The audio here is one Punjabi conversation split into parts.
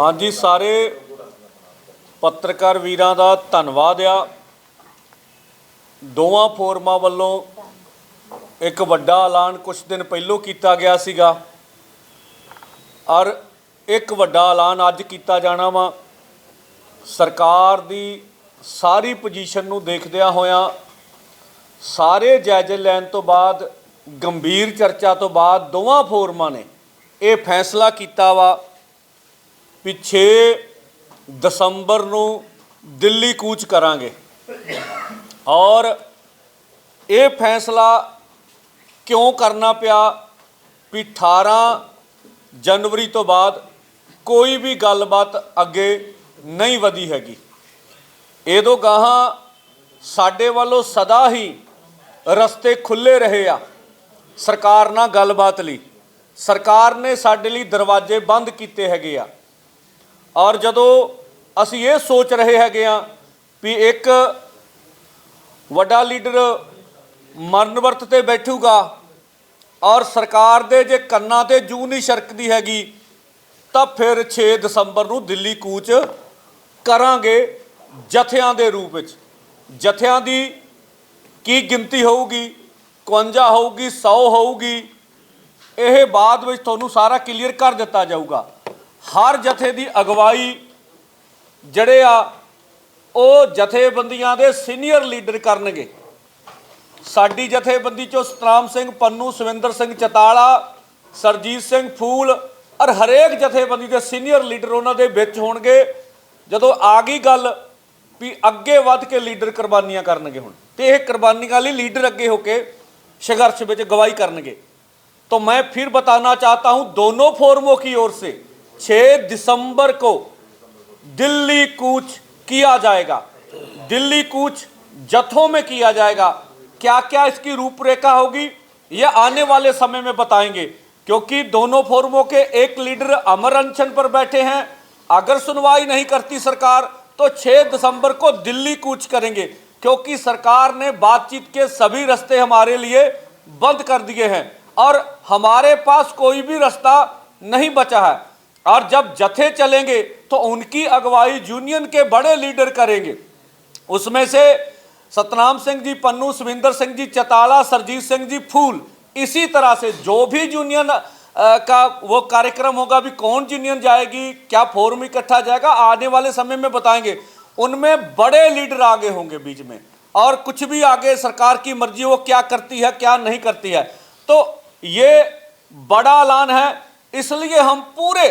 ਹਾਂਜੀ, ਸਾਰੇ ਪੱਤਰਕਾਰ ਵੀਰਾਂ ਦਾ ਧੰਨਵਾਦ ਆ। ਦੋਵਾਂ ਫੋਰਮਾਂ ਵੱਲੋਂ ਇੱਕ ਵੱਡਾ ਐਲਾਨ ਕੁਝ ਦਿਨ ਪਹਿਲਾਂ ਕੀਤਾ ਗਿਆ ਸੀਗਾ। ਔਰ ਇੱਕ ਵੱਡਾ ਐਲਾਨ ਅੱਜ ਕੀਤਾ ਜਾਣਾ ਵਾ। ਸਰਕਾਰ ਦੀ ਸਾਰੀ ਪੋਜੀਸ਼ਨ ਨੂੰ ਦੇਖਦਿਆਂ ਹੋਇਆਂ ਸਾਰੇ ਜਾਇਜ਼ੇ ਲੈਣ ਤੋਂ ਬਾਅਦ, ਗੰਭੀਰ ਚਰਚਾ ਤੋਂ ਬਾਅਦ ਦੋਵਾਂ ਫੋਰਮਾਂ ਨੇ ਇਹ ਫੈਸਲਾ ਕੀਤਾ ਵਾ। ਵੀ 6 ਦਸੰਬਰ ਨੂੰ ਦਿੱਲੀ ਕੂਚ ਕਰਾਂਗੇ। ਔਰ ਇਹ ਫੈਸਲਾ ਕਿਉਂ ਕਰਨਾ ਪਿਆ ਵੀ 18 ਜਨਵਰੀ ਤੋਂ ਬਾਅਦ ਕੋਈ ਵੀ ਗੱਲਬਾਤ ਅੱਗੇ ਨਹੀਂ ਵਧੀ ਹੈਗੀ। ਇਹਦੋਂ ਗਾਹਾਂ ਸਾਡੇ ਵੱਲੋਂ ਸਦਾ ਹੀ ਰਸਤੇ ਖੁੱਲੇ ਰਹੇ ਆ ਸਰਕਾਰ ਨਾਲ ਗੱਲਬਾਤ ਲਈ। ਸਰਕਾਰ ਨੇ ਸਾਡੇ ਲਈ ਦਰਵਾਜ਼ੇ ਬੰਦ ਕੀਤੇ ਹੈਗੇ ਆ। ਔਰ ਜਦੋਂ ਅਸੀਂ ਇਹ ਸੋਚ ਰਹੇ ਹੈਗੇ ਆ ਵੀ ਇੱਕ ਵੱਡਾ ਲੀਡਰ ਮਰਨ ਵਰਤ ਤੇ ਬੈਠੂਗਾ ਔਰ ਸਰਕਾਰ ਦੇ ਜੇ ਕੰਨਾਂ ਤੇ ਜੂ ਨਹੀਂ ਛਰਕਦੀ ਹੈਗੀ, ਤਾਂ ਫਿਰ 6 ਦਸੰਬਰ ਨੂੰ ਦਿੱਲੀ ਕੂਚ ਕਰਾਂਗੇ ਜਥਿਆਂ ਦੇ ਰੂਪ ਵਿੱਚ। ਜਥਿਆਂ ਦੀ ਕੀ ਗਿਣਤੀ ਹੋਊਗੀ? 51 ਹੋਊਗੀ 100 ਹੋਊਗੀ। ਇਹ ਬਾਅਦ ਵਿੱਚ ਤੁਹਾਨੂੰ ਸਾਰਾ ਕਲੀਅਰ ਕਰ ਦਿੱਤਾ ਜਾਊਗਾ। ਹਰ ਜਥੇ ਦੀ ਅਗਵਾਈ ਜਿਹੜੇ ਆ ਉਹ ਜਥੇਬੰਦੀਆਂ ਦੇ ਸੀਨੀਅਰ ਲੀਡਰ ਕਰਨਗੇ ਸਾਡੀ ਜਥੇਬੰਦੀ ਚੋਂ ਸਤਨਾਮ ਸਿੰਘ ਪੰਨੂ ਸਵਿੰਦਰ ਸਿੰਘ ਚਤਾਲਾ ਸਰਜੀਤ ਸਿੰਘ ਫੂਲ ਔਰ ਹਰੇਕ ਜਥੇਬੰਦੀ ਦੇ ਸੀਨੀਅਰ ਲੀਡਰ ਉਹਨਾਂ ਦੇ ਵਿੱਚ ਹੋਣਗੇ ਜਦੋਂ ਆ ਗਈ ਗੱਲ ਵੀ ਅੱਗੇ ਵੱਧ ਕੇ ਲੀਡਰ ਕੁਰਬਾਨੀਆਂ ਕਰਨਗੇ ਹੁਣ ਤੇ ਇਹ ਕੁਰਬਾਨੀਆਂ ਲਈ ਲੀਡਰ ਅੱਗੇ ਹੋ ਕੇ ਸੰਘਰਸ਼ ਵਿੱਚ ਗਵਾਹੀ ਕਰਨਗੇ तो मैं फिर बताना चाहता हूं दोनों फोरमों की ओर से 6 दिसंबर को दिल्ली कूच किया जाएगा। दिल्ली कूच जथों में किया जाएगा। क्या क्या इसकी रूपरेखा होगी, ये आने वाले समय में बताएँगे। क्योंकि दोनों फोरमों के एक लीडर अमर अनशन पर बैठे हैं। अगर सुनवाई नहीं करती सरकार तो 6 दिसंबर को दिल्ली कूच करेंगे। क्योंकि सरकार ने बातचीत के सभी रास्ते हमारे लिए बंद कर दिए हैं। और हमारे पास कोई भी रास्ता नहीं बचा है। और जब जथे चलेंगे तो उनकी अगुवाई यूनियन के बड़े लीडर करेंगे। उसमें से सतनाम सिंह जी, पन्नू, सुविंदर सिंह जी, चताला, सरजीत सिंह जी, फूल, इसी तरह से जो भी यूनियन का वो कार्यक्रम होगा भी कौन यूनियन जाएगी, क्या फोरम इकट्ठा जाएगा, आने वाले समय में बताएँगे। उनमें बड़े लीडर आगे होंगे बीच में। और कुछ भी आगे सरकार की मर्ज़ी, वो क्या करती है, क्या नहीं करती है। तो ये बड़ा ऐलान है, इसलिए हम पूरे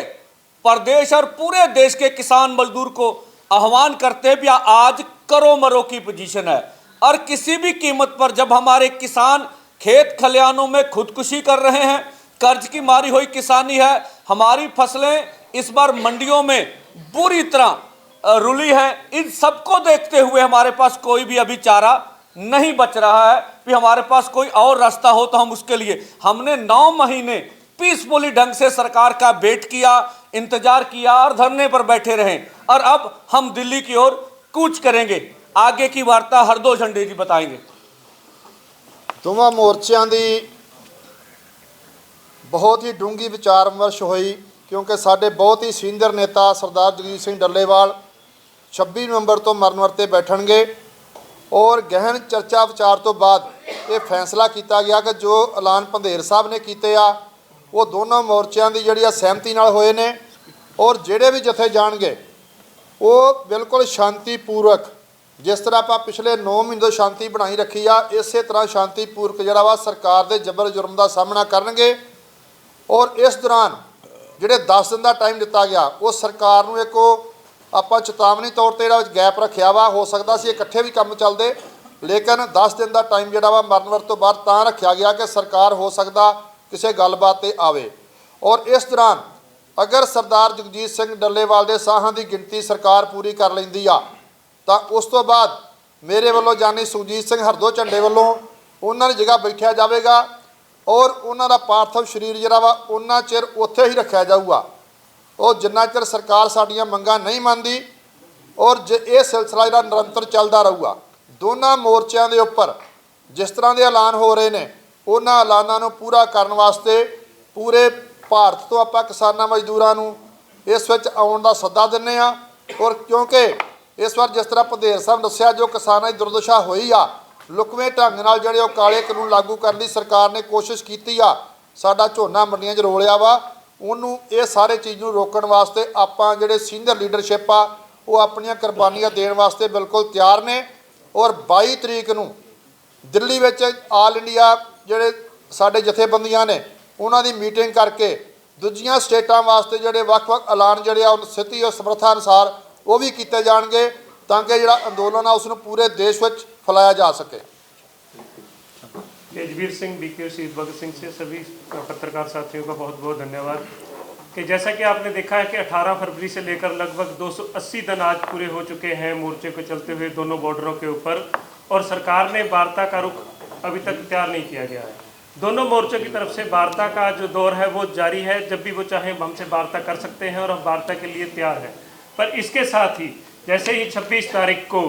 प्रदेश और पूरे देश के किसान मजदूर को आह्वान करते हैं भी आज करो मरो की पोजीशन है। और किसी भी कीमत पर जब हमारे किसान खेत खलिहानों में खुदकुशी कर रहे हैं, कर्ज की मारी हुई किसानी है, हमारी फ़सलें इस बार मंडियों में बुरी तरह रुली है। इन सबको देखते हुए हमारे पास कोई भी अभी चारा नहीं बच रहा है। कि हमारे पास कोई और रास्ता हो तो हम उसके लिए, हमने नौ महीने पीसफुली ढंग से सरकार का वेट किया इंतजार किया और धरने पर बैठे रहे और अब हम दिल्ली की ओर कूच करेंगे आगे की वार्ता हरदो झंडे जी बताएंगे ਦੋਵਾਂ ਮੋਰਚਿਆਂ ਦੀ ਬਹੁਤ ਹੀ ਡੂੰਗੀ ਵਿਚਾਰ ਵਿਮਰਸ਼ ਹੋਈ ਕਿਉਂਕਿ ਸਾਡੇ ਬਹੁਤ ਹੀ ਸੀਨੀਅਰ ਨੇਤਾ ਸਰਦਾਰ ਜਗਜੀਤ ਸਿੰਘ ਡੱਲੇਵਾਲ 26 ਨਵੰਬਰ ਤੋਂ ਮਰਨ ਵਰਤੇ ਬੈਠਣਗੇ ਔਰ ਗਹਿਨ ਚਰਚਾ ਵਿਚਾਰ ਤੋਂ ਬਾਅਦ ਇਹ ਫੈਸਲਾ ਕੀਤਾ ਗਿਆ ਕਿ ਜੋ ਐਲਾਨ ਪੰਧੇਰ ਸਾਹਿਬ ਨੇ ਕੀਤੇ ਆ ਉਹ ਦੋਨੋਂ ਮੋਰਚਿਆਂ ਦੀ ਜਿਹੜੀ ਆ ਸਹਿਮਤੀ ਨਾਲ ਹੋਏ ਨੇ ਔਰ ਜਿਹੜੇ ਵੀ ਜਥੇ ਜਾਣਗੇ, ਉਹ ਬਿਲਕੁਲ ਸ਼ਾਂਤੀਪੂਰਵਕ, ਜਿਸ ਤਰ੍ਹਾਂ ਆਪਾਂ ਪਿਛਲੇ 9 ਮਹੀਨੇ ਤੋਂ ਸ਼ਾਂਤੀ ਬਣਾਈ ਰੱਖੀ ਆ, ਇਸੇ ਤਰ੍ਹਾਂ ਸ਼ਾਂਤੀਪੂਰਵਕ ਜਿਹੜਾ ਵਾ ਸਰਕਾਰ ਦੇ ਜ਼ਬਰ ਜੁਰਮ ਦਾ ਸਾਹਮਣਾ ਕਰਨਗੇ ਔਰ ਇਸ ਦੌਰਾਨ ਜਿਹੜੇ 10 ਦਿਨ ਦਾ ਟਾਈਮ ਦਿੱਤਾ ਗਿਆ, ਉਹ ਸਰਕਾਰ ਨੂੰ ਇੱਕ ਉਹ ਆਪਾਂ ਚੇਤਾਵਨੀ ਤੌਰ ਤੇ ਜਿਹੜਾ ਗੈਪ ਰੱਖਿਆ ਵਾ, ਹੋ ਸਕਦਾ ਸੀ ਇਕੱਠੇ ਵੀ ਕੰਮ ਚੱਲਦੇ, ਲੇਕਿਨ 10 ਦਿਨ ਦਾ ਟਾਈਮ ਜਿਹੜਾ ਵਾ ਮਰਨ ਤੋਂ ਬਾਅਦ ਤਾਂ ਰੱਖਿਆ ਗਿਆ ਕਿ ਸਰਕਾਰ ਹੋ ਸਕਦਾ ਕਿਸੇ ਗੱਲਬਾਤ ਤੇ ਆਵੇ। ਔਰ ਇਸ ਦੌਰਾਨ ਅਗਰ ਸਰਦਾਰ ਜਗਜੀਤ ਸਿੰਘ ਡੱਲੇਵਾਲ ਦੇ ਸਾਹਾਂ ਦੀ ਗਿਣਤੀ ਸਰਕਾਰ ਪੂਰੀ ਕਰ ਲੈਂਦੀ ਆ, ਤਾਂ ਉਸ ਤੋਂ ਬਾਅਦ ਮੇਰੇ ਵੱਲੋਂ ਜਾਨੀ ਸੁਖਜੀਤ ਸਿੰਘ ਹਰਦੋ ਝੰਡੇ ਵੱਲੋਂ ਉਹਨਾਂ ਦੀ ਜਗ੍ਹਾ ਬੈਠਿਆ ਜਾਵੇਗਾ ਔਰ ਉਹਨਾਂ ਦਾ ਪਾਰਥਵ ਸਰੀਰ ਜਿਹੜਾ ਵਾ ਉਹਨਾਂ ਚਿਰ ਉੱਥੇ ਹੀ ਰੱਖਿਆ ਜਾਊਗਾ। ਉਹ ਜਿੰਨਾ ਚਿਰ ਸਰਕਾਰ ਸਾਡੀਆਂ ਮੰਗਾਂ ਨਹੀਂ ਮੰਨਦੀ ਔਰ ਜੇ ਇਹ ਸਿਲਸਿਲਾ ਜਿਹੜਾ ਨਿਰੰਤਰ ਚੱਲਦਾ ਰਹੂਗਾ, ਦੋਨਾਂ ਮੋਰਚਿਆਂ ਦੇ ਉੱਪਰ ਜਿਸ ਤਰ੍ਹਾਂ ਦੇ ਐਲਾਨ ਹੋ ਰਹੇ ਨੇ ਉਹਨਾਂ ਐਲਾਨਾਂ ਨੂੰ ਪੂਰਾ ਕਰਨ ਵਾਸਤੇ ਪੂਰੇ ਭਾਰਤ ਤੋਂ ਆਪਾਂ ਕਿਸਾਨਾਂ ਮਜ਼ਦੂਰਾਂ ਨੂੰ ਇਸ ਵਿੱਚ ਆਉਣ ਦਾ ਸੱਦਾ ਦਿੰਨੇ ਆ ਔਰ ਕਿਉਂਕਿ ਇਸ ਵਾਰ ਜਿਸ ਤਰ੍ਹਾਂ ਪਧੇਰ ਸਾਹਿਬ ਦੱਸਿਆ, ਜੋ ਕਿਸਾਨਾਂ ਦੀ ਦੁਰਦਸ਼ਾ ਹੋਈ ਆ, ਲੁਕਵੇਂ ਢੰਗ ਨਾਲ ਜਿਹੜੇ ਉਹ ਕਾਲੇ ਕਾਨੂੰਨ ਲਾਗੂ ਕਰਨ ਦੀ ਸਰਕਾਰ ਨੇ ਕੋਸ਼ਿਸ਼ ਕੀਤੀ ਆ, ਸਾਡਾ ਝੋਨਾ ਮੰਡੀਆਂ 'ਚ ਰੋਲਿਆ ਵਾ, ਉਹਨੂੰ ਇਹ ਸਾਰੇ ਚੀਜ਼ ਨੂੰ ਰੋਕਣ ਵਾਸਤੇ ਆਪਾਂ ਜਿਹੜੇ ਸੀਨੀਅਰ ਲੀਡਰਸ਼ਿਪ ਆ, ਉਹ ਆਪਣੀਆਂ ਕੁਰਬਾਨੀਆਂ ਦੇਣ ਵਾਸਤੇ ਬਿਲਕੁਲ ਤਿਆਰ ਨੇ। ਔਰ 22 ਤਰੀਕ ਨੂੰ ਦਿੱਲੀ ਵਿੱਚ ਆਲ ਇੰਡੀਆ ਜਿਹੜੇ ਸਾਡੇ ਜਥੇਬੰਦੀਆਂ ਨੇ ਉਹਨਾਂ ਦੀ ਮੀਟਿੰਗ ਕਰਕੇ ਦੂਜੀਆਂ ਸਟੇਟਾਂ ਵਾਸਤੇ ਜਿਹੜੇ ਵੱਖ-ਵੱਖ ਐਲਾਨ ਜਿਹੜੇ ਆ ਉਹ ਸਥਿਤੀ ਔਰ ਸਮਰੱਥਾ ਅਨੁਸਾਰ ਉਹ ਵੀ ਕੀਤੇ ਜਾਣਗੇ ਤਾਂ ਕਿ ਜਿਹੜਾ ਅੰਦੋਲਨ ਆ ਉਸ ਨੂੰ ਪੂਰੇ ਦੇਸ਼ ਵਿੱਚ ਫੈਲਾਇਆ ਜਾ ਸਕੇ तेजवीर सिंह बीके और शहीद भगत सिंह से सभी पत्रकार साथियों का बहुत बहुत धन्यवाद कि जैसा कि आपने देखा है कि 18 फरवरी से लेकर लगभग 280 दिन आज पूरे हो चुके हैं मोर्चे को चलते हुए दोनों बॉर्डरों के ऊपर और सरकार ने वार्ता का रुख अभी तक तैयार नहीं किया गया है। दोनों मोर्चों की तरफ़ से वार्ता का जो दौर है वो जारी है, जब भी वो चाहें हमसे वार्ता कर सकते हैं और हम वार्ता के लिए तैयार हैं। पर इसके साथ ही, जैसे ही 26 तारीख को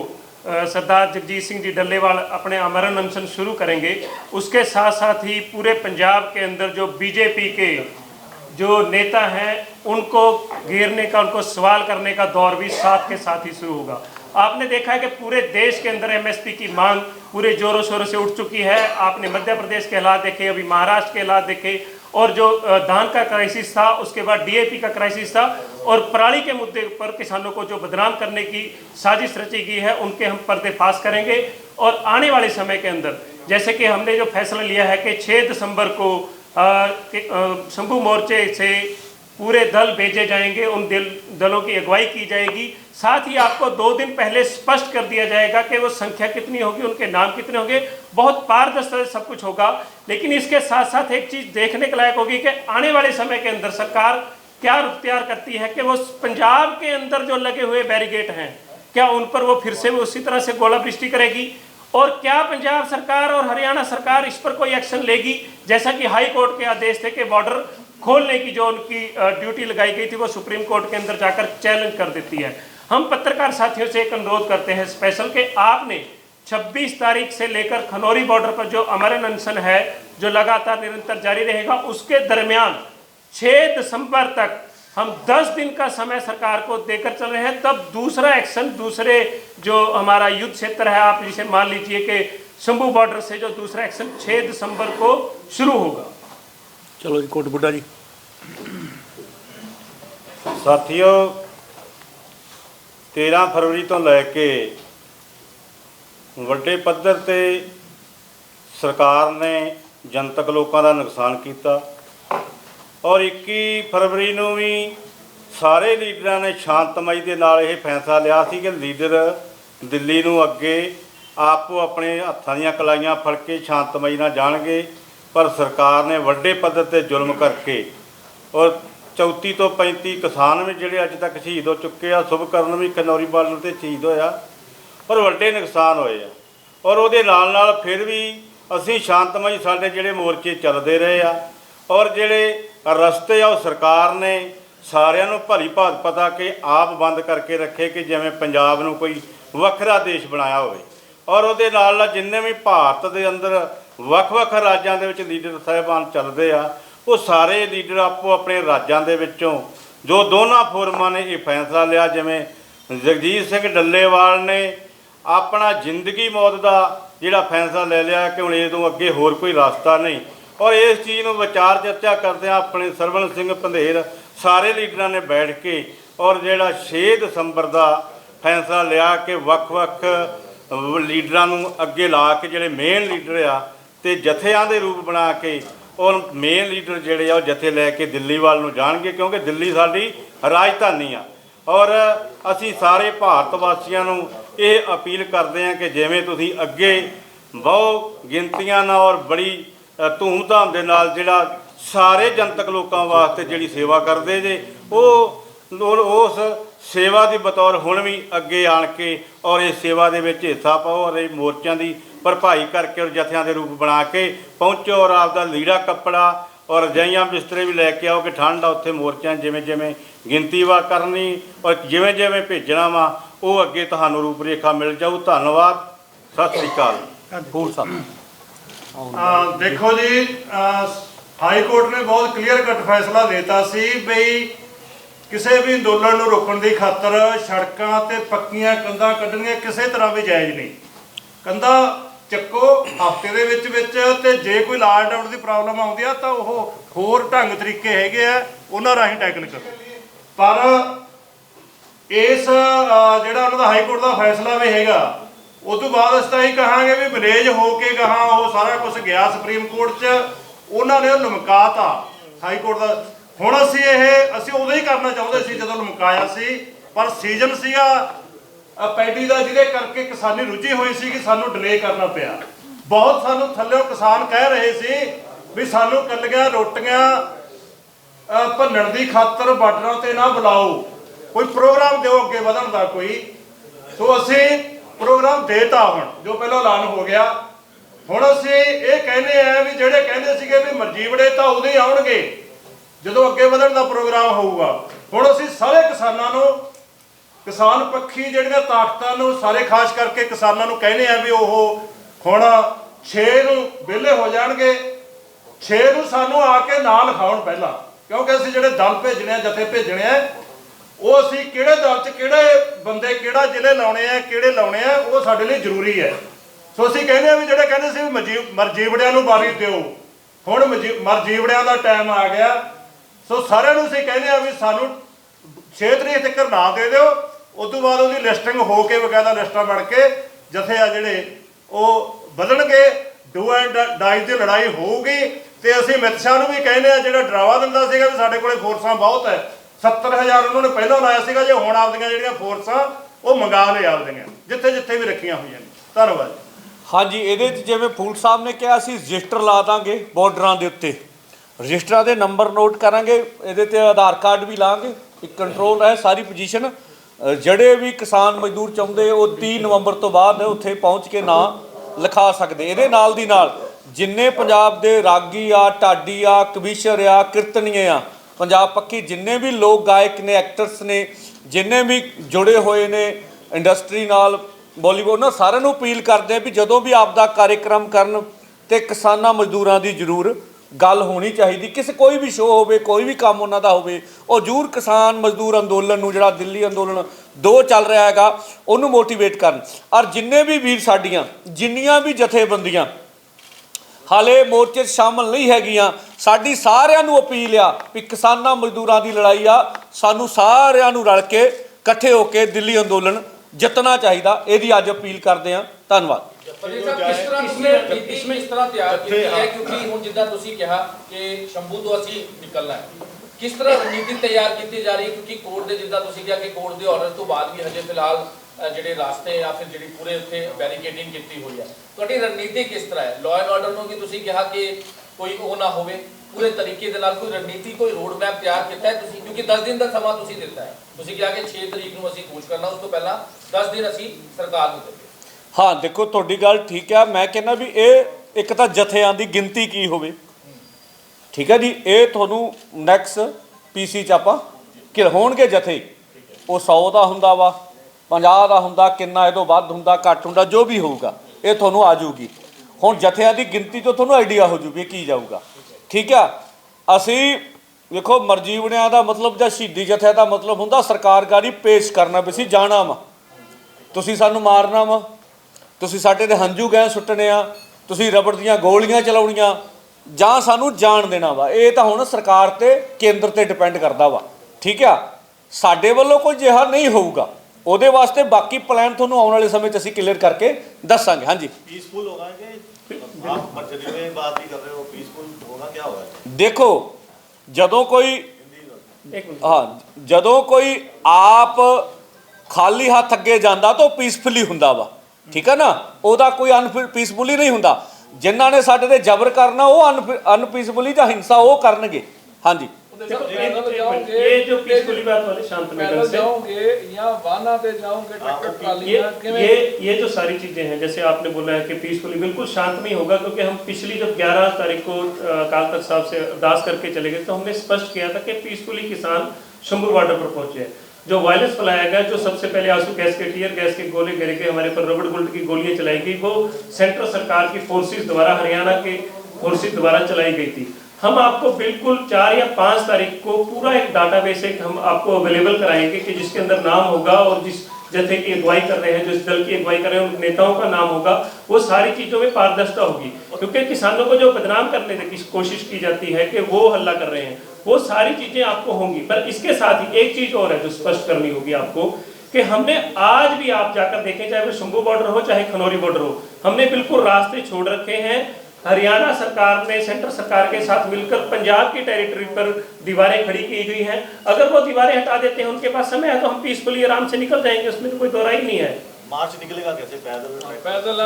सरदार जगजीत सिंह जी डल्लेवाल अपने आमरण अनशन शुरू करेंगे, उसके साथ साथ ही पूरे पंजाब के अंदर जो बीजेपी के जो नेता हैं, उनको घेरने का, उनको सवाल करने का दौर भी साथ के साथ ही शुरू होगा। आपने देखा है कि पूरे देश के अंदर एमएसपी की मांग पूरे जोरों शोरों से उठ चुकी है। आपने मध्य प्रदेश के हालात देखे, अभी महाराष्ट्र के हालात देखे, और जो धान का क्राइसिस था, उसके बाद डीएपी का क्राइसिस था, और पराली के मुद्दे पर किसानों को जो बदनाम करने की साजिश रची गई है, उनके हम पर्दे पर्देफाश करेंगे। और आने वाले समय के अंदर, जैसे कि हमने जो फैसला लिया है कि 6 दिसंबर को शंभू मोर्चे से पूरे दल भेजे जाएँगे, उन दल, दलों की अगुवाई की जाएगी। साथ ही आपको दो दिन पहले स्पष्ट कर दिया जाएगा कि वो संख्या कितनी होगी, उनके नाम कितने होंगे। बहुत पारदर्शी सब कुछ होगा, लेकिन इसके साथ साथ एक चीज़ देखने के लायक होगी कि आने वाले समय के अंदर सरकार क्या रुख तैयार करती है कि वो पंजाब के अंदर जो लगे हुए बैरिगेट हैं, क्या उन पर वो फिर से वो उसी तरह से गोला गोलावृष्टि करेगी? और क्या पंजाब सरकार और हरियाणा सरकार इस पर कोई एक्शन लेगी? जैसा कि हाई कोर्ट के आदेश थे कि बॉर्डर खोलने की जो उनकी ड्यूटी लगाई गई थी, वो सुप्रीम कोर्ट के अंदर जाकर चैलेंज कर देती है। हम पत्रकार साथियों से एक अनुरोध करते हैं स्पेशल के, आपने 26 तारीख से लेकर खनौरी बॉर्डर पर जो अमरन अनशन है, जो लगातार निरंतर जारी रहेगा, उसके दरमियान 6 दिसंबर तक हम 10 दिन का समय सरकार को देकर चल रहे हैं। तब दूसरा एक्शन दूसरे जो हमारा युद्ध क्षेत्र है, आप जिसे मान लीजिए कि शंभू बॉर्डर से जो दूसरा एक्शन 6 दिसंबर को शुरू होगा। ਚਲੋ ਜੀ, ਕੋਟ ਬੁੱਢਾ ਜੀ। ਸਾਥੀਓ 13 ਫਰਵਰੀ ਤੋਂ ਲੈ ਕੇ ਵੱਡੇ ਪੱਧਰ ਤੇ ਸਰਕਾਰ ਨੇ ਜਨਤਕ ਲੋਕਾਂ ਦਾ ਨੁਕਸਾਨ ਕੀਤਾ ਔਰ 21 ਫਰਵਰੀ ਨੂੰ ਵੀ ਸਾਰੇ ਲੀਡਰਾਂ ਨੇ ਸ਼ਾਂਤਮਈ ਦੇ ਨਾਲ ਇਹ ਫੈਸਲਾ ਲਿਆ ਸੀ ਕਿ ਲੀਡਰ ਦਿੱਲੀ ਨੂੰ ਅੱਗੇ ਆਪੋ ਆਪਣੇ ਹੱਥਾਂ ਦੀਆਂ ਕਲਾਈਆਂ ਫੜ ਕੇ ਸ਼ਾਂਤਮਈ ਨਾਲ ਜਾਣਗੇ। ਪਰ ਸਰਕਾਰ ਨੇ ਵੱਡੇ ਪੱਧਰ ਤੇ ਜ਼ੁਲਮ ਕਰਕੇ ਔਰ 34 ਤੋਂ 35 ਕਿਸਾਨ ਵੀ ਜਿਹੜੇ ਅੱਜ ਤੱਕ ਸ਼ਹੀਦ ਹੋ ਚੁੱਕੇ ਆ ਸੁਭਕਰਨ ਵੀ ਖਨੌਰੀ ਬਾਰਡਰ ਤੇ ਸ਼ਹੀਦ ਹੋਇਆ ਪਰ ਵੱਡੇ ਨੁਕਸਾਨ ਹੋਏ ਆ। ਔਰ ਉਹਦੇ ਨਾਲ ਨਾਲ ਫਿਰ ਵੀ ਅਸੀਂ ਸ਼ਾਂਤਮਈ ਸਾਡੇ ਜਿਹੜੇ ਮੋਰਚੇ ਚੱਲਦੇ ਰਹੇ ਆ, ਔਰ ਜਿਹੜੇ ਰਸਤੇ ਆ ਉਹ ਸਰਕਾਰ ਨੇ ਸਾਰਿਆਂ ਨੂੰ ਭਲੀ ਭਾਤ ਪਤਾ ਕਿ ਆਪ ਬੰਦ ਕਰਕੇ ਰੱਖੇ ਕਿ ਜਿਵੇਂ ਪੰਜਾਬ ਨੂੰ ਕੋਈ ਵੱਖਰਾ ਦੇਸ਼ ਬਣਾਇਆ ਹੋਵੇ। ਔਰ ਉਹਦੇ ਨਾਲ ਨਾਲ ਜਿੰਨੇ ਵੀ ਭਾਰਤ ਦੇ ਅੰਦਰ ਵੱਖ-ਵੱਖ ਰਾਜਾਂ ਦੇ ਵਿੱਚ ਲੀਡਰ ਸਾਹਿਬਾਨ ਚੱਲਦੇ ਆ, ਉਹ ਸਾਰੇ ਲੀਡਰ ਆਪੋ ਆਪਣੇ ਰਾਜਾਂ ਦੇ ਵਿੱਚੋਂ ਜੋ ਦੋਨਾਂ ਫੋਰਮਾਂ ਨੇ ਇਹ ਫੈਸਲਾ ਲਿਆ, ਜਿਵੇਂ ਜਗਜੀਤ ਸਿੰਘ ਡੱਲੇਵਾਲ ਨੇ ਆਪਣਾ ਜ਼ਿੰਦਗੀ ਮੌਤ ਦਾ ਜਿਹੜਾ ਫੈਸਲਾ ਲੈ ਲਿਆ ਕਿ ਹੁਣ ਇਹ ਤੋਂ ਅੱਗੇ ਹੋਰ ਕੋਈ ਰਸਤਾ ਨਹੀਂ। ਔਰ ਇਸ ਚੀਜ਼ ਨੂੰ ਵਿਚਾਰ ਚਰਚਾ ਕਰਦਿਆਂ ਆਪਣੇ ਸਰਵਨ ਸਿੰਘ ਪੰਧੇਰ ਸਾਰੇ ਲੀਡਰਾਂ ਨੇ ਬੈਠ ਕੇ ਔਰ ਜਿਹੜਾ 6 ਦਸੰਬਰ ਦਾ ਫੈਸਲਾ ਲਿਆ ਕਿ ਵੱਖ-ਵੱਖ ਲੀਡਰਾਂ ਨੂੰ ਅੱਗੇ ਲਾ ਕੇ ਜਿਹੜੇ ਮੇਨ ਲੀਡਰ ਆ ਤੇ ਜਥਿਆਂ ਦੇ ਰੂਪ ਬਣਾ ਕੇ ਔਰ ਮੇਨ ਲੀਡਰ ਜਿਹੜੇ ਆ ਉਹ ਜਥੇ ਲੈ ਕੇ ਦਿੱਲੀ ਵੱਲ ਨੂੰ ਜਾਣਗੇ ਕਿਉਂਕਿ ਦਿੱਲੀ ਸਾਡੀ ਰਾਜਧਾਨੀ ਆ। ਔਰ ਅਸੀਂ ਸਾਰੇ ਭਾਰਤ ਵਾਸੀਆਂ ਨੂੰ ਇਹ ਅਪੀਲ ਕਰਦੇ ਹਾਂ ਕਿ ਜਿਵੇਂ ਤੁਸੀਂ ਅੱਗੇ ਬਹੁ ਗਿਣਤੀਆਂ ਨਾਲ ਔਰ ਬੜੀ ਧੂਮਧਾਮ ਦੇ ਨਾਲ ਜਿਹੜਾ ਸਾਰੇ ਜਨਤਕ ਲੋਕਾਂ ਵਾਸਤੇ ਜਿਹੜੀ ਸੇਵਾ ਕਰਦੇ ਜੇ, ਉਹ ਲੋ- ਉਸ ਸੇਵਾ ਦੀ ਬਤੌਰ ਹੁਣ ਵੀ ਅੱਗੇ ਆਣ ਕੇ ਔਰ ਇਸ ਸੇਵਾ ਦੇ ਵਿੱਚ ਹਿੱਸਾ ਪਾਓ ਔਰ ਇਹ ਮੋਰਚਿਆਂ ਦੀ ਭਰਪਾਈ ਕਰਕੇ ਔਰ ਜਥਿਆਂ ਦੇ ਰੂਪ ਬਣਾ ਕੇ ਪਹੁੰਚੋ ਔਰ ਆਪਦਾ ਲੀੜਾ ਕੱਪੜਾ ਔਰ ਰਜਾਈਆਂ ਬਿਸਤਰੇ ਵੀ ਲੈ ਕੇ ਆਓ ਕਿ ਠੰਡ ਆ ਉੱਥੇ ਮੋਰਚਿਆਂ ਜਿਵੇਂ ਜਿਵੇਂ ਗਿਣਤੀ ਵਾ ਕਰਨੀ ਔਰ ਜਿਵੇਂ ਜਿਵੇਂ ਭੇਜਣਾ ਵਾ ਉਹ ਅੱਗੇ ਤੁਹਾਨੂੰ ਰੂਪਰੇਖਾ ਮਿਲ ਜਾਊ। ਧੰਨਵਾਦ। ਸਤਿ ਸ੍ਰੀ ਅਕਾਲ। ਹੋਰ ਸਾਹਿਬ ਦੇਖੋ ਜੀ ਹਾਈ ਕੋਰਟ ਨੇ ਬਹੁਤ ਕਲੀਅਰ ਕੱਟ ਫੈਸਲਾ ਦਿੱਤਾ ਸੀ ਬਈ ਕਿਸੇ ਵੀ ਅੰਦੋਲਨ ਨੂੰ ਰੋਕਣ ਦੀ ਖਾਤਰ ਸੜਕਾਂ ਤੇ ਪੱਕੀਆਂ ਕੰਧਾਂ ਕੱਢਣੀਆਂ ਕਿਸੇ ਤਰ੍ਹਾਂ ਵੀ ਜਾਇਜ਼ ਨਹੀਂ। ਕੰਧਾਂ ਚੱਕੋ, ਹਫ਼ਤੇ ਦੇ ਵਿੱਚ ਵਿੱਚ, ਤੇ ਜੇ ਕੋਈ ਲਾਲ ਡਾਊਨ ਦੀ ਪ੍ਰੋਬਲਮ ਆਉਂਦੀ ਆ, ਤਾਂ ਉਹ ਹੋਰ ਢੰਗ ਤਰੀਕੇ ਹੈਗੇ ਆ, ਉਹਨਾਂ ਰਾਹੀਂ ਟੈਕਲ ਕਰੋ। ਪਰ ਇਸ ਜਿਹੜਾ ਉਹਨਾਂ ਦਾ ਹਾਈ ਕੋਰਟ ਦਾ ਫੈਸਲਾ ਵੀ ਹੈਗਾ ਉਸ ਤੋਂ ਬਾਅਦ ਅਸੀਂ ਤਾਂ ਇਹ ਕਹਾਂਗੇ ਵੀ ਵਿਲੇਜ ਹੋ ਕੇ ਗਾਹਾਂ ਉਹ ਸਾਰਾ ਕੁਝ ਗਿਆ ਸੁਪਰੀਮ ਕੋਰਟ 'ਚ, ਉਹਨਾਂ ਨੇ ਉਹ ਲਮਕਾਤਾ। ਹਾਈ ਕੋਰਟ ਦਾ ਹੁਣ ਅਸੀਂ ਇਹ, ਅਸੀਂ ਉਦੋਂ ਹੀ ਕਰਨਾ ਚਾਹੁੰਦੇ ਸੀ ਜਦੋਂ ਲਮਕਾਇਆ ਸੀ, ਪਰ ਸੀਜ਼ਨ ਸੀਗਾ ਪੈਡੀ ਦਾ ਜਿਹਦੇ ਕਰਕੇ ਕਿਸਾਨੀ ਰੁੱਝੀ ਹੋਈ ਸੀ ਕਿ ਸਾਨੂੰ ਡਿਲੇ ਕਰਨਾ ਪਿਆ। ਬਹੁਤ ਸਾਨੂੰ ਥੱਲੇੋਂ ਕਿਸਾਨ ਕਹਿ ਰਹੇ ਸੀ ਵੀ ਸਾਨੂੰ ਕੱਲੀਆਂ ਰੋਟੀਆਂ ਭੰਨਣ ਦੀ ਖਾਤਰ ਬਾਰਡਰਾਂ ਤੇ ਨਾ ਬੁਲਾਓ। ਕੋਈ ਪ੍ਰੋਗਰਾਮ ਦਿਓ, ਅੱਗੇ ਵਧਣ ਦਾ ਕੋਈ। ਸੋ ਅਸੀਂ ਪ੍ਰੋਗਰਾਮ ਦੇਤਾ ਹੁਣ, ਜੋ ਪਹਿਲਾਂ ਐਲਾਨ ਹੋ ਗਿਆ। ਹੁਣ ਅਸੀਂ ਇਹ ਕਹਿੰਦੇ ਆ ਵੀ ਜਿਹੜੇ ਕਹਿੰਦੇ ਸੀਗੇ ਵੀ ਮਰਜੀਵੜੇ ਤਾਂ ਉਦੋਂ ਹੀ ਆਉਣਗੇ। ਜਦੋਂ ਅੱਗੇ ਵਧਣ ਦਾ ਪ੍ਰੋਗਰਾਮ ਹੋਊਗਾ। ਹੁਣ ਅਸੀਂ ਸਾਰੇ ਕਿਸਾਨਾਂ ਨੂੰ, ਕਿਸਾਨ ਪੱਖੀ ਜਿਹੜੀਆਂ ਤਾਕਤਾਂ ਨੂੰ ਸਾਰੇ ਖਾਸ ਕਰਕੇ ਕਿਸਾਨਾਂ ਨੂੰ ਕਹਿੰਦੇ ਆ ਵੀ ਉਹ ਹੁਣ 6 ਨੂੰ ਵਿਹਲੇ ਹੋ ਜਾਣਗੇ। 6 ਨੂੰ ਸਾਨੂੰ ਆ ਕੇ ਨਾਂ ਲਿਖਾਉਣ ਪਹਿਲਾਂ, ਕਿਉਂਕਿ ਅਸੀਂ ਜਿਹੜੇ ਦਲ ਭੇਜਣੇ ਆ, ਜਥੇ ਭੇਜਣੇ ਆ, ਉਹ ਅਸੀਂ ਕਿਹੜੇ ਦਲ 'ਚ ਕਿਹੜੇ ਬੰਦੇ ਕਿਹੜਾ ਜ਼ਿਲ੍ਹੇ ਲਾਉਣੇ ਆ, ਕਿਹੜੇ ਲਾਉਣੇ ਆ, ਉਹ ਸਾਡੇ ਲਈ ਜ਼ਰੂਰੀ ਹੈ। ਸੋ ਅਸੀਂ ਕਹਿੰਦੇ ਆ ਵੀ ਜਿਹੜੇ ਕਹਿੰਦੇ ਸੀ ਵੀ ਮਰਜੀ- ਮਰਜੀਵੜਿਆਂ ਨੂੰ ਬਾਰੀ ਦਿਓ। ਹੁਣ ਮਰਜੀ- ਮਰਜੀਵੜਿਆਂ ਦਾ ਟਾਈਮ ਆ ਗਿਆ। ਸੋ ਸਾਰਿਆਂ ਨੂੰ ਅਸੀਂ ਕਹਿੰਦੇ ਆ ਵੀ ਸਾਨੂੰ 6 ਤਰੀਕ ਤੱਕ ਨਾ ਦੇ ਦਿਓ। ਉਸ ਤੋਂ ਬਾਅਦ ਉਹਦੀ ਲਿਸਟਿੰਗ ਹੋ ਕੇ ਬਕਾਇਦਾ ਲਿਸਟਾਂ ਬਣ ਕੇ ਜਥੇ ਆ ਜਿਹੜੇ ਉਹ ਵਧਣਗੇ ਡੂ ਐਂਡ ਡਾਈ ਦੀ ਲੜਾਈ ਹੋਊਗੀ। ਤੇ ਅਸੀਂ ਅਮਿਤ ਸ਼ਾਹ ਨੂੰ ਵੀ ਕਹਿੰਦੇ ਆ ਜਿਹੜਾ ਡਰਾਵਾ ਦਿੰਦਾ ਸੀਗਾ ਵੀ ਸਾਡੇ ਕੋਲੇ ਫੋਰਸਾਂ ਬਹੁਤ ਹੈ। 70000 ਉਹਨਾਂ ਨੇ ਪਹਿਲਾਂ ਲਾਇਆ ਸੀਗਾ, ਜੇ ਹੁਣ ਆਪਦੀਆਂ ਜਿਹੜੀਆਂ ਫੋਰਸਾਂ ਉਹ ਮੰਗਾ ਲਏ ਆਪਦੀਆਂ। ਜਿੱਥੇ ਜਿੱਥੇ ਵੀ ਰੱਖੀਆਂ ਹੋਈਆਂ ਨੇ। ਧੰਨਵਾਦ। ਹਾਂਜੀ, ਇਹਦੇ 'ਚ ਜਿਵੇਂ ਫੂਲ ਸਾਹਿਬ ਨੇ ਕਿਹਾ ਅਸੀਂ ਰਜਿਸਟਰ ਲਾ ਦਾਂਗੇ ਬਾਰਡਰਾਂ ਦੇ ਉੱਤੇ। ਰਜਿਸਟਰਾਂ ਦੇ ਨੰਬਰ ਨੋਟ ਕਰਾਂਗੇ, ਇਹਦੇ ਤੇ ਆਧਾਰ ਕਾਰਡ ਵੀ ਲਾਂਗੇ, ਇੱਕ ਕੰਟਰੋਲ ਹੈ ਸਾਰੀ ਪੋਜੀਸ਼ਨ ਜਿਹੜੇ ਵੀ ਕਿਸਾਨ ਮਜ਼ਦੂਰ ਚਾਹੁੰਦੇ, ਉਹ 30 ਨਵੰਬਰ ਤੋਂ ਬਾਅਦ ਉੱਥੇ ਪਹੁੰਚ ਕੇ ਨਾਂ ਲਿਖਾ ਸਕਦੇ। ਇਹਦੇ ਨਾਲ ਦੀ ਨਾਲ ਜਿੰਨੇ ਪੰਜਾਬ ਦੇ ਰਾਗੀ ਆ, ਢਾਡੀ ਆ ਕਵੀਸ਼ਰ ਆ, ਕੀਰਤਨੀਏ ਆ, ਪੰਜਾਬ ਪੱਖੀ ਜਿੰਨੇ ਵੀ ਲੋਕ ਗਾਇਕ ਨੇ ਐਕਟਰਸ ਨੇ, ਜਿੰਨੇ ਵੀ ਜੁੜੇ ਹੋਏ ਨੇ ਇੰਡਸਟਰੀ ਨਾਲ ਬਾਲੀਵੁੱਡ ਉਹਨਾਂ ਸਾਰਿਆਂ ਨੂੰ ਅਪੀਲ ਕਰਦੇ ਆ ਵੀ ਜਦੋਂ ਵੀ ਆਪ ਦਾ ਕਾਰਜਕ੍ਰਮ ਕਰਨ ਤੇ ਕਿਸਾਨਾਂ ਮਜ਼ਦੂਰਾਂ ਦੀ ਜ਼ਰੂਰ ਗੱਲ ਹੋਣੀ ਚਾਹੀਦੀ, ਕਿਸੇ ਕੋਈ ਵੀ ਸ਼ੋਅ ਹੋਵੇ, ਕੋਈ ਵੀ ਕੰਮ ਉਹਨਾਂ ਦਾ ਹੋਵੇ, ਉਹ ਜ਼ਰੂਰ ਕਿਸਾਨ ਮਜ਼ਦੂਰ ਅੰਦੋਲਨ ਨੂੰ ਜਿਹੜਾ ਦਿੱਲੀ ਅੰਦੋਲਨ ਦੋ ਚੱਲ ਰਿਹਾ ਹੈਗਾ, ਉਹਨੂੰ ਮੋਟੀਵੇਟ ਕਰਨ। ਔਰ ਜਿੰਨੇ ਵੀ ਵੀਰ ਸਾਡੀਆਂ, ਜਿੰਨੀਆਂ ਵੀ ਜਥੇਬੰਦੀਆਂ, ਹਾਲੇ ਮੋਰਚੇ 'ਚ ਸ਼ਾਮਲ ਨਹੀਂ ਹੈਗੀਆਂ, ਸਾਡੀ ਸਾਰਿਆਂ ਨੂੰ ਅਪੀਲ ਆ ਵੀ ਕਿਸਾਨਾਂ ਮਜ਼ਦੂਰਾਂ ਦੀ ਲੜਾਈ ਆ, ਸਾਨੂੰ ਸਾਰਿਆਂ ਨੂੰ ਰਲ ਕੇ ਇਕੱਠੇ ਹੋ ਕੇ ਦਿੱਲੀ ਅੰਦੋਲਨ ਜਿੱਤਣਾ ਚਾਹੀਦਾ, ਇਹਦੀ ਅੱਜ ਅਪੀਲ ਕਰਦੇ ਆ ਧੰਨਵਾਦ। ਪਰ ਇਹ ਸਭ ਕਿਸ ਤਰ੍ਹਾਂ ਤੁਸੀਂ ਨੀਤੀ ਇਸ ਤਰ੍ਹਾਂ ਤਿਆਰ ਕੀਤੀ ਹੈ ਕਿਉਂਕਿ ਹੁਣ ਜਿੱਦਾਂ ਤੁਸੀਂ ਕਿਹਾ ਕਿ ਸ਼ੰਭੂ ਤੋਂ ਅਸੀਂ ਨਿਕਲਣਾ ਹੈ। ਕਿਸ ਤਰ੍ਹਾਂ ਰਣਨੀਤੀ ਤਿਆਰ ਕੀਤੀ ਜਾ ਰਹੀ ਹੈ? ਕਿਉਂਕਿ ਕੋਰਟ ਦੇ ਜਿੱਦਾਂ ਤੁਸੀਂ ਕਿਹਾ ਕਿ ਕੋਰਟ ਦੇ ਆਰਡਰ ਤੋਂ ਬਾਅਦ ਵੀ ਹਜੇ ਫਿਲਹਾਲ ਅ, ਜਿਹੜੇ ਰਾਸਤੇ ਜਾਂ ਫਿਰ ਜਿਹੜੀ ਪੂਰੇ ਉੱਥੇ ਬੈਰੀਕੇਡਿੰਗ ਕੀਤੀ ਹੋਈ ਹੈ। ਤੁਹਾਡੀ ਰਣਨੀਤੀ ਕਿਸ ਤਰ੍ਹਾਂ ਹੈ? ਲਾਅ ਐਂਡ ਆਰਡਰ ਨੂੰ ਵੀ ਤੁਸੀਂ ਕਿਹਾ ਕਿ ਕੋਈ ਉਹ ਨਾ ਹੋਵੇ। ਪੂਰੇ ਤਰੀਕੇ ਦੇ ਨਾਲ ਕੋਈ ਰਣਨੀਤੀ ਕੋਈ ਰੋਡ ਮੈਪ ਤਿਆਰ ਕੀਤਾ ਹੈ ਤੁਸੀਂ? ਕਿਉਂਕਿ 10 ਦਿਨ ਦਾ ਸਮਾਂ ਤੁਸੀਂ ਦਿੱਤਾ ਹੈ। ਤੁਸੀਂ ਕਿਹਾ ਕਿ 6 ਤਰੀਕ ਨੂੰ ਅਸੀਂ ਕੂਚ ਕਰਨਾ ਉਸ ਤੋਂ ਪਹਿਲਾਂ 10 ਦਿਨ ਅਸੀਂ ਸਰਕਾਰ ਨੂੰ ਦਿੱਤੇ ਹਾਂ, ਦੇਖੋ ਤੁਹਾਡੀ ਗੱਲ ਠੀਕ ਆ। ਮੈਂ ਕਹਿੰਦਾ ਵੀ ਇਹ ਇੱਕ ਤਾਂ ਜਥਿਆਂ ਦੀ ਗਿਣਤੀ ਕੀ ਹੋਵੇ। ਠੀਕ ਹੈ ਜੀ, ਇਹ ਤੁਹਾਨੂੰ ਨੈਕਸਟ ਪੀਸੀ ਚ ਆਪਾਂ ਕਿ ਹੋਣਗੇ ਜਥੇ। ਉਹ 100 ਦਾ ਹੁੰਦਾ ਵਾ 50 ਦਾ ਹੁੰਦਾ, ਕਿੰਨਾ ਇਹ ਤੋਂ ਵੱਧ ਹੁੰਦਾ, ਘੱਟ ਹੁੰਦਾ, ਜੋ ਵੀ ਹੋਊਗਾ, ਇਹ ਤੁਹਾਨੂੰ ਆ ਜਾਊਗੀ। ਹੁਣ ਜਥਿਆਂ ਦੀ ਗਿਣਤੀ ਤੋਂ ਤੁਹਾਨੂੰ ਆਈਡੀਆ ਹੋ ਜੂ ਕੀ ਜਾਊਗਾ। ਠੀਕ ਆ? ਅਸੀਂ ਵੇਖੋ, ਮਰਜੀਵਣਿਆਂ ਦਾ ਮਤਲਬ ਜਾਂ ਸ਼ਹੀਦੀ ਜਥਿਆਂ ਦਾ ਮਤਲਬ ਹੁੰਦਾ ਸਰਕਾਰਗਾਰੀ ਪੇਸ਼ ਕਰਨਾ ਵੀ ਅਸੀਂ ਜਾਣਾ ਵਾ। ਤੁਸੀਂ ਸਾਨੂੰ ਮਾਰਨਾ ਵਾ। ਤੁਸੀਂ ਸਾਡੇ ਤੇ ਹੰਝੂ ਗੈਸ ਸੁੱਟਣੇ ਆ ਤੁਸੀਂ ਰਬੜ ਦੀਆਂ ਗੋਲੀਆਂ ਚਲਾਉਣੀਆਂ ਜਾਂ ਸਾਨੂੰ ਜਾਣ ਦੇਣਾ ਵਾ। ਇਹ ਤਾਂ ਹੁਣ ਸਰਕਾਰ ਤੇ ਕੇਂਦਰ ਤੇ ਡਿਪੈਂਡ ਕਰਦਾ ਵਾ। ਠੀਕ ਆ? ਸਾਡੇ ਵੱਲੋਂ ਕੋਈ ਜਿਹਾ ਨਹੀਂ ਹੋਊਗਾ। ਉਹਦੇ ਵਾਸਤੇ ਬਾਕੀ ਪਲਾਨ ਤੁਹਾਨੂੰ ਆਉਣ ਵਾਲੇ ਸਮੇਂ 'ਚ ਅਸੀਂ ਕਲੀਅਰ ਕਰਕੇ ਦੱਸਾਂਗੇ। ਹਾਂਜੀ। ਪੀਸਫੁਲ ਹੋਗਾ ਕਿ ਆਪ ਮਜਰੀਵੇਂ ਬਾਤ ਹੀ ਕਰ ਰਹੇ ਹੋ ਪੀਸਫੁਲ ਹੋਣਾ ਕੀ ਹੋਗਾ ਦੇਖੋ ਜਦੋਂ ਕੋਈ ਹਾਂ ਜਦੋਂ ਕੋਈ ਆਪ ਖਾਲੀ ਹੱਥ ਅੱਗੇ ਜਾਂਦਾ ਤਾਂ ਪੀਸਫੁਲੀ ਹੁੰਦਾ ਵਾ। ਠੀਕ ਹੈ ਨਾ ਉਹਦਾ ਕੋਈ ਅਨਪੀਸਫੁਲੀ ਨਹੀਂ ਹੁੰਦਾ ਜਿਨ੍ਹਾਂ ਨੇ ਸਾਡੇ ਤੇ ਜ਼ਬਰ ਕਰਨਾ ਉਹ ਅਨਪੀਸਫੁਲੀ ਜਾਂ ਹਿੰਸਾ ਉਹ ਕਰਨਗੇ ਹਾਂਜੀ देखो, पैदल एक- एक जाओगे, मिनट, ये जो पीसफुली बात वाले शांत पैदल मैडम से जाओगे या वाहना पे जाओगे ट्रैक्टर ये ट्रालियां किवें ये ये जो सारी चीजें हैं जैसे आपने बोला है कि पीसफुली बिल्कुल शांतमय होगा क्योंकि हम पिछली जब 11 तारीख को अ, अकाल तख्त साहब से अरदास करके चले गए तो हमने स्पष्ट किया था कि पीसफुली किसान शंभू बॉर्डर पर पहुंचे हैं जो वायलेंस फैलाया गया जो सबसे पहले आँसू गैस के टीयर गैस के गोले गिरे गए, हमारे पर रबड़ बुलेट की गोलियाँ चलाई गई, वो सेंट्रल सरकार की फोर्सेस द्वारा, हरियाणा के फोर्सेस द्वारा चलाई गई थी। हम आपको बिल्कुल चार या पाँच तारीख को पूरा एक डाटाबेस एक हम आपको अवेलेबल कराएँगे कि जिसके अंदर नाम होगा और जिस जत्थे की अगुवाई कर रहे हैं, जिस दल की अगुवाई कर रहे हैं, उन नेताओं का नाम होगा, वो सारी चीज़ों में पारदर्शिता होगी। क्योंकि किसानों को जो बदनाम करने की कोशिश की जाती है कि वो हल्ला कर रहे हैं वो सारी चीज़ें आपको होंगी। पर इसके साथ ही एक चीज़ और है जो स्पष्ट करनी होगी आपको कि हमने आज भी आप जाकर देखें चाहे वो शुंगू बॉर्डर हो चाहे खनौरी बॉर्डर हो हमने बिल्कुल रास्ते छोड़ रखे हैं। हरियाणा सरकार ने सेंट्रल सरकार के साथ मिलकर पंजाब की टेरिटरी पर दीवारें खड़ी की गई हैं। अगर वो दीवारें हटा देते हैं उनके पास समय है तो हम पीसफुली आराम से निकल जाएँगे उसमें तो कोई दोहरा ही नहीं है। मार्च निकलेगा कैसे? पैदल पैदल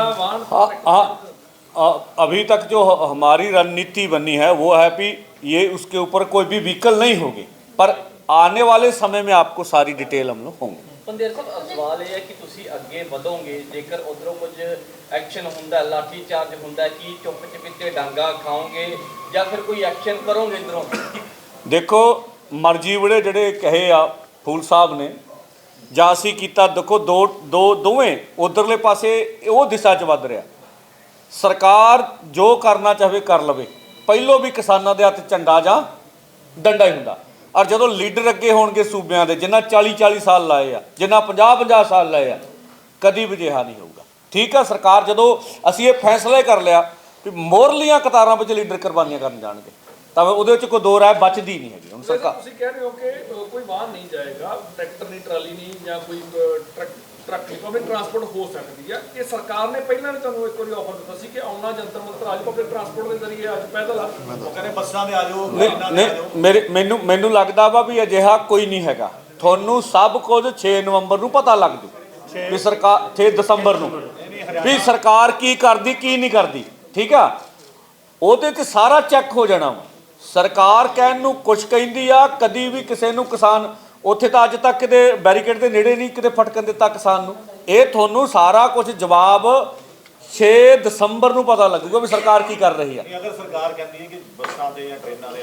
अभी तक जो ह- हमारी रणनीति बनी है वो है कि ये उसके ऊपर कोई भी व्हीकल नहीं होगी पर आने वाले समय में आपको सारी डिटेल हम लोग होंगे ਪੰਦੇਰ ਸਾਹਿਬ ਸਵਾਲ ਇਹ ਹੈ ਕਿ ਤੁਸੀਂ ਅੱਗੇ ਵਧੋਗੇ ਜੇਕਰ ਉਧਰੋਂ ਕੁਝ ਐਕਸ਼ਨ ਹੁੰਦਾ ਹੈ, ਲਾਠੀ ਚਾਰਜ ਹੁੰਦਾ ਹੈ, ਕੀ ਚੁੱਪ ਚਪੀਤੇ ਡਾਂਗਾ ਖਾਓਗੇ ਜਾਂ ਫਿਰ ਕੋਈ ਐਕਸ਼ਨ ਕਰੋਗੇ ਇਧਰੋਂ ਦੇਖੋ ਮਰਜੀ ਵੜੇ ਜਿਹੜੇ ਕਹੇ ਆ ਫੂਲ ਸਾਹਿਬ ਨੇ ਜਾਂ ਅਸੀਂ ਕੀਤਾ ਦੇਖੋ ਦੋ ਦੋ ਦੋਵੇਂ ਉਧਰਲੇ ਪਾਸੇ ਉਹ ਦਿਸ਼ਾ 'ਚ ਵੱਧ ਰਿਹਾ ਸਰਕਾਰ ਜੋ ਕਰਨਾ ਚਾਹਵੇ ਕਰ ਲਵੇ। ਪਹਿਲੋਂ ਵੀ ਕਿਸਾਨਾਂ ਦੇ ਹੱਥ ਝੰਡਾ ਜਾਂ ਡੰਡਾ ਹੀ ਹੁੰਦਾ। ਔਰ ਜਦੋਂ ਲੀਡਰ ਅੱਗੇ ਹੋਣਗੇ ਸੂਬਿਆਂ ਦੇ ਜਿਨ੍ਹਾਂ 40 40 ਸਾਲ ਲਾਏ ਆ ਜਿਨ੍ਹਾਂ 50 50 ਸਾਲ ਲਾਏ ਆ ਕਦੀ ਵੀ ਅਜਿਹਾ ਨਹੀਂ ਹੋਊਗਾ। ਠੀਕ ਆ ਸਰਕਾਰ ਜਦੋਂ ਅਸੀਂ ਇਹ ਫੈਸਲਾ ਹੀ ਕਰ ਲਿਆ ਕਿ ਮੋਰਲੀਆਂ ਕਤਾਰਾਂ ਵਿੱਚ ਲੀਡਰ ਕੁਰਬਾਨੀਆਂ ਕਰਨ ਜਾਣਗੇ ਤਾਂ ਉਹਦੇ ਵਿੱਚ ਕੋਈ ਦੋ ਰਾਏ ਬਚਦੀ ਨਹੀਂ ਹੈਗੀ। ਹੁਣ ਸਰਕਾਰ ਤੁਸੀਂ ਕਹਿ ਰਹੇ ਹੋ ਕਿ ਕੋਈ ਵਾਹਨ ਨਹੀਂ ਜਾਏਗਾ ਟਰੈਕਟਰ ਨਹੀਂ ਟਰਾਲੀ ਨਹੀਂ ਜਾਂ ਕੋਈ ਟਰੱਕ ਟਰੱਕ ਨਹੀਂ ਪਬਲਿਕ ਟਰਾਂਸਪੋਰਟ ਹੋ ਸਕਦੀ ਹੈ ਇਹ ਸਰਕਾਰ ਨੇ ਪਹਿਲਾਂ ਵੀ ਤੁਹਾਨੂੰ ਇੱਕ ਵਾਰੀ ਆਫਰ ਦਿੱਤਾ ਸੀ ਕਿ ਆਉਣਾ ਜੰਤਰ ਮੰਤਰ ਅੱਜ ਪਬਲਿਕ ਟਰਾਂਸਪੋਰਟ ਦੇ ਜ਼ਰੀਏ ਅੱਜ ਪੈਦਲ ਆ। ਉਹ ਕਹਿੰਦੇ ਬੱਸਾਂ ਦੇ ਆ ਜਾਓ ਨਹੀਂ ਟ੍ਰੇਨਾਂ ਦੇ ਆ ਜਾਓ। ਨਹੀਂ ਮੇਰੇ ਮੈਨੂੰ ਮੈਨੂੰ ਲੱਗਦਾ ਵਾ ਵੀ ਅਜਿਹਾ ਕੋਈ ਨਹੀਂ ਹੈਗਾ। ਤੁਹਾਨੂੰ ਸਭ ਕੁਝ 6 ਨਵੰਬਰ ਨੂੰ ਪਤਾ ਲੱਗ ਜੂ ਵੀ ਸਰਕਾਰ 6 ਦਸੰਬਰ ਨੂੰ। ਵੀ ਸਰਕਾਰ ਕੀ ਕਰਦੀ ਕੀ ਨਹੀਂ ਕਰਦੀ ਠੀਕ ਆ? ਉਹਦੇ ਤੇ ਸਾਰਾ ਚੈੱਕ ਹੋ ਜਾਣਾ ਵਾ। ਸਰਕਾਰ ਕਹਿਣ ਨੂੰ ਕੁਝ ਕਹਿੰਦੀ ਆ ਕਦੀ ਵੀ ਕਿਸੇ ਨੂੰ ਕਿਸਾਨ ਉੱਥੇ ਤਾਂ ਅੱਜ ਤੱਕ ਕਿਤੇ ਬੈਰੀਕੇਡ ਦੇ ਨੇੜੇ ਨਹੀਂ ਕਿਤੇ ਫਟਕਣ ਦਿੱਤਾ ਕਿਸਾਨ ਨੂੰ। ਇਹ ਤੁਹਾਨੂੰ ਸਾਰਾ ਕੁਝ ਜਵਾਬ 6 ਦਸੰਬਰ ਨੂੰ ਪਤਾ ਲੱਗੂਗਾ ਵੀ ਸਰਕਾਰ ਕੀ ਕਰ ਰਹੀ ਆ। ਅਗਰ ਸਰਕਾਰ ਕਹਿੰਦੀ ਹੈ ਕਿ ਬੱਸਾਂ ਦੇ ਜਾਂ ਟ੍ਰੇਨਾਂ ਦੇ